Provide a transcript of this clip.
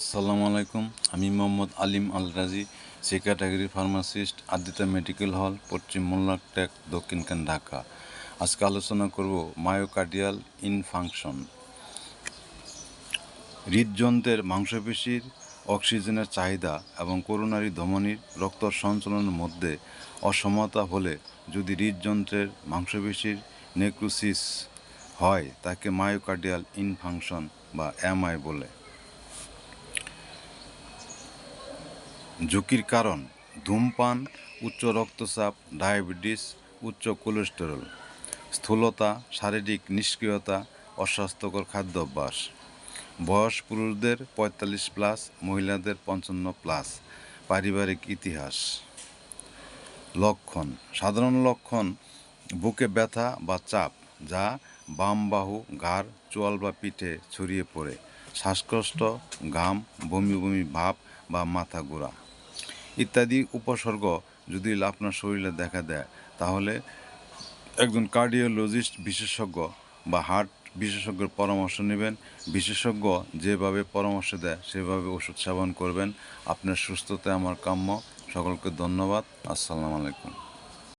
আসসালামু আলাইকুম। আমি Mohammad Alim Al Razi C category pharmacist, Adita medical hall, পশ্চিম মোল্লারটেক দক্ষিণখান ঢাকা। আজকে আলোচনা করব মায়োকার্ডিয়াল ইনফাংশন। হৃদযন্ত্রের মাংসপেশির অক্সিজেনের চাহিদা এবং করোনারি ধমনির রক্ত সঞ্চালনের মধ্যে অসমতা হলে যদি হৃদযন্ত্রের মাংসপেশির নেক্রোসিস হয়, তাকে মায়োকার্ডিয়াল ইনফাংশন বা এমআই বলে। ঝুঁকির কারণ ধূমপান, উচ্চ রক্তচাপ, ডায়াবেটিস, উচ্চ কোলেস্টেরল, স্থূলতা, শারীরিক নিষ্ক্রিয়তা, অস্বাস্থ্যকর খাদ্যাভ্যাস। বয়স পুরুষদের পঁয়তাল্লিশ প্লাস, মহিলাদের পঞ্চান্ন প্লাস। পারিবারিক ইতিহাস। লক্ষণ। সাধারণ লক্ষণ বুকে ব্যথা বা চাপ, যা বাম বাহু, ঘাড়, চোয়াল বা পিঠে ছড়িয়ে পড়ে। শ্বাসকষ্ট, ঘাম, বমি বমি ভাব বা মাথা ঘোরা। ইত্যাদি উপসর্গ যদি আপনার শরীরে দেখা দেয়, তাহলে একজন কার্ডিওলজিস্ট বিশেষজ্ঞ বা হার্ট বিশেষজ্ঞের পরামর্শ নেবেন। বিশেষজ্ঞ যেভাবে পরামর্শ দেয়, সেভাবে ওষুধ সেবন করবেন। আপনার সুস্থতা আমার কাম্য। সকলকে ধন্যবাদ। আসসালামু আলাইকুম।